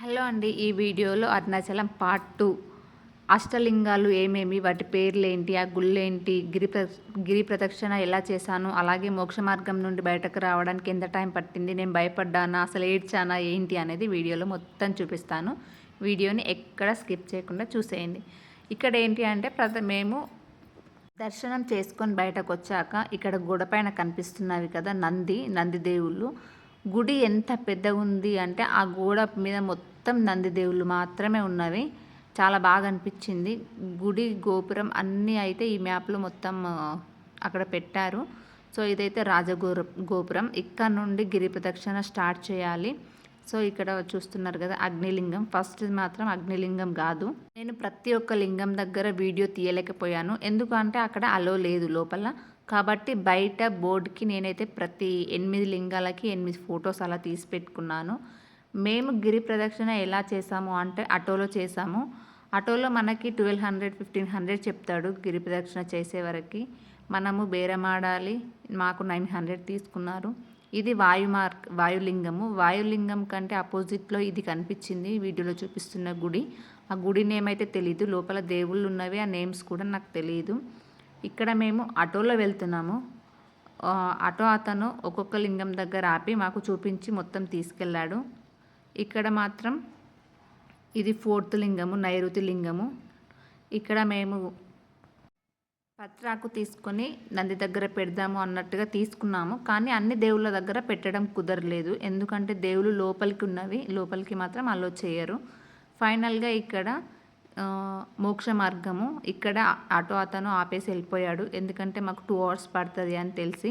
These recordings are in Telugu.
హలో అండి ఈ వీడియోలో అరుణాచలం పార్ట్ టూ అష్టలింగాలు ఏమేమి వాటి పేర్లు ఏంటి ఆ గుళ్ళేంటి గిరి ప్ర గిరి ప్రదక్షిణ ఎలా చేశాను అలాగే మోక్ష మార్గం నుండి బయటకు రావడానికి ఎంత టైం పట్టింది నేను భయపడ్డానా అసలు ఏడ్చానా ఏంటి అనేది వీడియోలో మొత్తం చూపిస్తాను. వీడియోని ఎక్కడ స్కిప్ చేయకుండా చూసేయండి. ఇక్కడ ఏంటి అంటే ప్రత మేము దర్శనం చేసుకొని బయటకు వచ్చాక ఇక్కడ గోడ పైన కనిపిస్తున్నవి కదా నంది నంది దేవుళ్ళు. గుడి ఎంత పెద్దగా ఉంది అంటే ఆ గోడ మీద మొత్తం మొత్తం నందిదేవుళ్ళు మాత్రమే ఉన్నవి. చాలా బాగా అనిపించింది గుడి గోపురం అన్నీ అయితే ఈ మ్యాప్లో మొత్తం అక్కడ పెట్టారు. సో ఇదైతే రాజగోర గోపురం. ఇక్కడ నుండి గిరి ప్రదక్షిణ స్టార్ట్ చేయాలి. సో ఇక్కడ చూస్తున్నారు కదా అగ్నిలింగం. ఫస్ట్ మాత్రం అగ్నిలింగం కాదు. నేను ప్రతి ఒక్క లింగం దగ్గర వీడియో తీయలేకపోయాను. ఎందుకంటే అక్కడ అలో లేదు లోపల. కాబట్టి బయట బోర్డుకి నేనైతే ప్రతి ఎనిమిది లింగాలకి ఎనిమిది ఫొటోస్ అలా తీసి పెట్టుకున్నాను. మేము గిరి ప్రదక్షిణ ఎలా చేసాము అంటే ఆటోలో చేసాము ఆటోలో మనకి ట్వెల్వ్ హండ్రెడ్ ఫిఫ్టీన్ హండ్రెడ్ చెప్తాడు గిరి ప్రదక్షిణ చేసే వరకు. మనము బేరమాడాలి మాకు నైన్ హండ్రెడ్ తీసుకున్నారు. ఇది వాయుమార్క్ వాయులింగము. వాయులింగం కంటే అపోజిట్లో ఇది కనిపించింది వీడియోలో చూపిస్తున్న గుడి. ఆ గుడి నేమ్ అయితే తెలియదు లోపల దేవుళ్ళు ఉన్నవి ఆ నేమ్స్ కూడా నాకు తెలియదు ఇక్కడ మేము ఆటోలో వెళ్తున్నాము. ఆటో అతను ఒక్కొక్క లింగం దగ్గర ఆపి మాకు చూపించి మొత్తం తీసుకెళ్ళాడు. ఇక్కడ మాత్రం ఇది ఫోర్త్ లింగము నైరుతి లింగము. ఇక్కడ మేము పత్రాకు తీసుకొని నంది దగ్గర పెడదాము అన్నట్టుగా తీసుకున్నాము. కానీ అన్ని దేవుళ్ళ దగ్గర పెట్టడం కుదరలేదు. ఎందుకంటే దేవుళ్ళు లోపలికి ఉన్నవి లోపలికి మాత్రం అలో చేయరు. ఫైనల్గా ఇక్కడ మోక్ష మార్గము. ఇక్కడ ఆటో అతను ఆపేసి వెళ్ళిపోయాడు. ఎందుకంటే మాకు టూ అవర్స్ పడుతుంది అని తెలిసి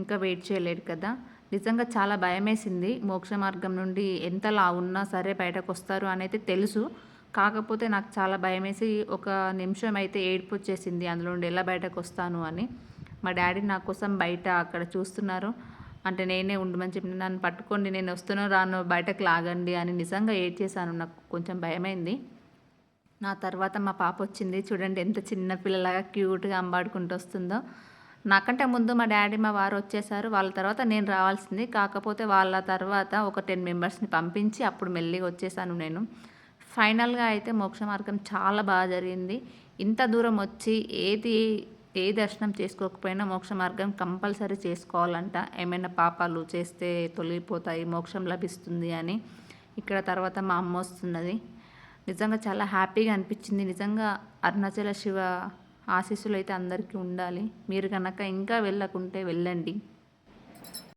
ఇంకా వెయిట్ చేయలేడు కదా. నిజంగా చాలా భయమేసింది. మోక్ష మార్గం నుండి ఎంతలా ఉన్నా సరే బయటకు వస్తారు అనేది తెలుసు. కాకపోతే నాకు చాలా భయమేసి ఒక నిమిషం అయితే ఏడుపు వచ్చేసింది అందులో నుండి ఎలా బయటకు వస్తాను అని. మా డాడీ నా కోసం బయట అక్కడ చూస్తున్నారు. అంటే నేనే ఉండమని చెప్పి నన్ను పట్టుకోండి నేను వస్తున్నా రాను బయటకు లాగండి అని నిజంగా ఏడ్ చేశాను నాకు కొంచెం భయమైంది. నా తర్వాత మా పాప వచ్చింది. చూడండి ఎంత చిన్న పిల్లలాగా క్యూట్గా అంబాడుకుంటూ వస్తుందో. నాకంటే ముందు మా డాడీ మా వారు వచ్చేసారు. వాళ్ళ తర్వాత నేను రావాల్సింది. కాకపోతే వాళ్ళ తర్వాత ఒక టెన్ మెంబర్స్ని పంపించి అప్పుడు మెల్లిగా వచ్చేసాను నేను. ఫైనల్గా అయితే మోక్ష మార్గం చాలా బాగా జరిగింది. ఇంత దూరం వచ్చి ఏది ఏ దర్శనం చేసుకోకపోయినా మోక్ష మార్గం కంపల్సరీ చేసుకోవాలంట. ఏమైనా పాపాలు చేస్తే తొలగిపోతాయి మోక్షం లభిస్తుంది అని. ఇక్కడ తర్వాత మా అమ్మ వస్తున్నది. నిజంగా చాలా హ్యాపీగా అనిపించింది. నిజంగా అరుణాచల శివ ఆశీస్సులు అయితే అందరికీ ఉండాలి. మీరు కనుక ఇంకా వెళ్ళకుంటే వెళ్ళండి.